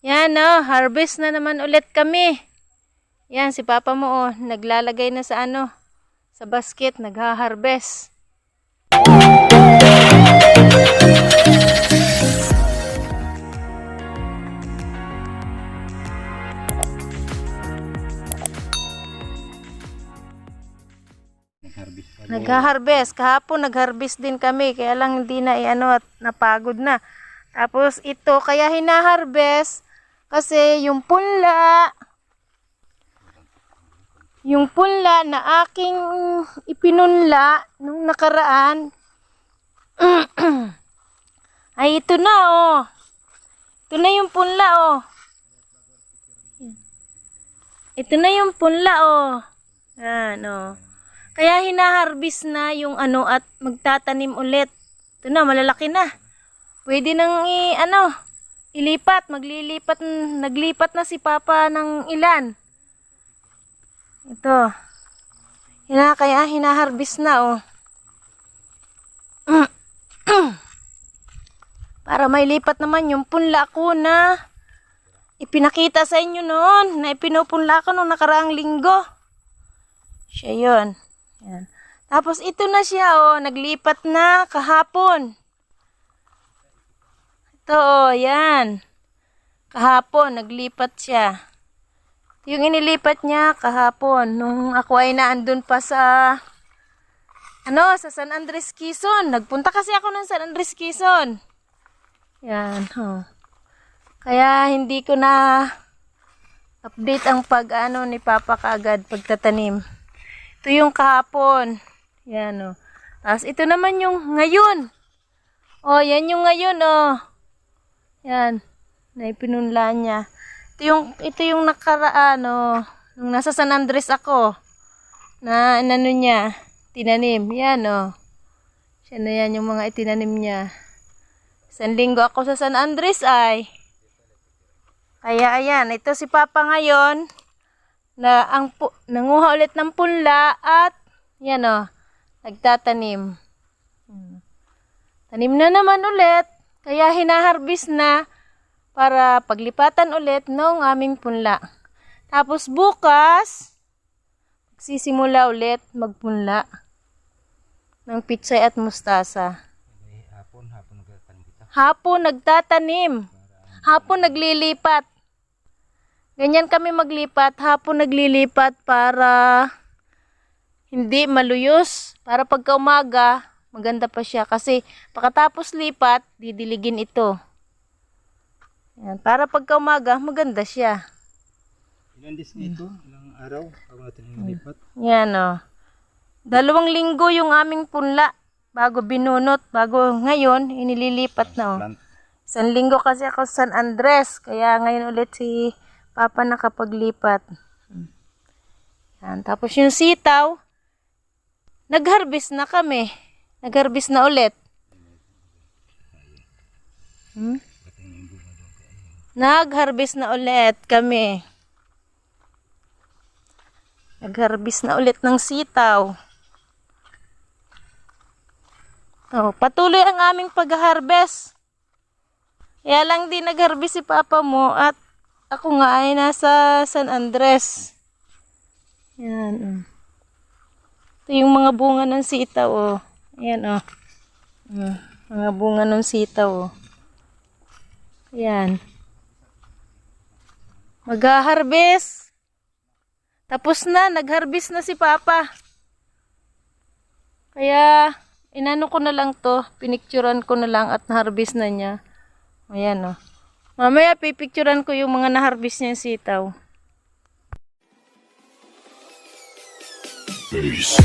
Yan oh, harvest na naman ulit kami. Yan, si Papa mo oh, naglalagay na sa ano, sa basket, nagha-harvest. Nagha-harvest. Kahapon nag-harvest din kami. Kaya lang hindi na iano at napagod na. Tapos ito, kaya hina-harvest kasi yung punla, yung punla na aking ipinunla nung nakaraan, ay ito na oh. Ito na yung punla oh. Ito na yung punla oh. Yan oh. Kaya hinaharvest na yung ano at magtatanim ulit. Ito na, malalaki na. Pwede nang i, ano, ilipat. Maglilipat, naglipat na si Papa ng ilan. Ito. Hina, kaya hinaharvest na, oh. Para may lipat naman yung punla ko na ipinakita sa inyo noon na ipinupunla ko nung nakaraang linggo. Siya yun. Yan. Tapos ito na siya, oh. Naglipat na kahapon. Ito, oh. Yan. Kahapon, naglipat siya. Yung inilipat niya kahapon. Nung ako ay naandun pa sa... Ano, sa San Andres, Quezon. Nagpunta kasi ako ng San Andres, Quezon. Yan, oh. Kaya hindi ko na update ang pag-ano ni Papa kaagad pagtatanim. Ito yung kahapon. Yan o. Tapos ito naman yung ngayon. O, yan yung ngayon o. Yan. Naipinunla niya. Ito yung, ito yung nakaraan o. Nung nasa San Andres ako. Na, ano niya. Tinanim. Yan o. Siya na yan yung mga itinanim niya. Isang linggo ako sa San Andres ay. Kaya ayan, ito si Papa ngayon na ang nanguha ulit ng punla at yan o, nagtatanim. Hmm. Tanim na naman ulit, kaya hinaharbis na para paglipatan ulit ng aming punla. Tapos bukas, magsisimula ulit magpunla ng pitsay at mustasa. Hapon nagtatanim. Hapon naglilipat. Ganyan kami maglipat. Hapon naglilipat para hindi maluyos. Para pagka umaga, maganda pa siya. Kasi pagkatapos lipat, didiligin ito. Yan. Para pagka umaga, maganda siya. Ilan days na ito? Ilang araw? Bago natin inilipat? Yan o. Dalawang linggo yung aming punla. Bago binunot. Bago ngayon, inililipat na o. Plant. Isang linggo kasi ako sa San Andres. Kaya ngayon ulit si Papa nakapaglipat. Yan. Tapos yung sitaw, nag-harvest na kami. Nag-harvest na ulit. Hmm? Nag-harvest na ulit kami. Nag-harvest na ulit ng sitaw. Oh, patuloy ang aming pag-harvest. Kaya lang din nag-harvest si Papa mo at ako nga ay nasa San Andres. Yan. Oh. Ito yung mga bunga ng sitaw. Oh. Ayan oh. Mm, mga bunga ng sitaw. Oh. Ayan. Mag-harvest. Tapos na, nag-harvest na si Papa. Kaya, inano ko na lang to, pinicturan ko na lang at na-harvest na niya. Ayan o. Mamaya pipicturan ko yung mga na-harvest niya sitaw. Peace.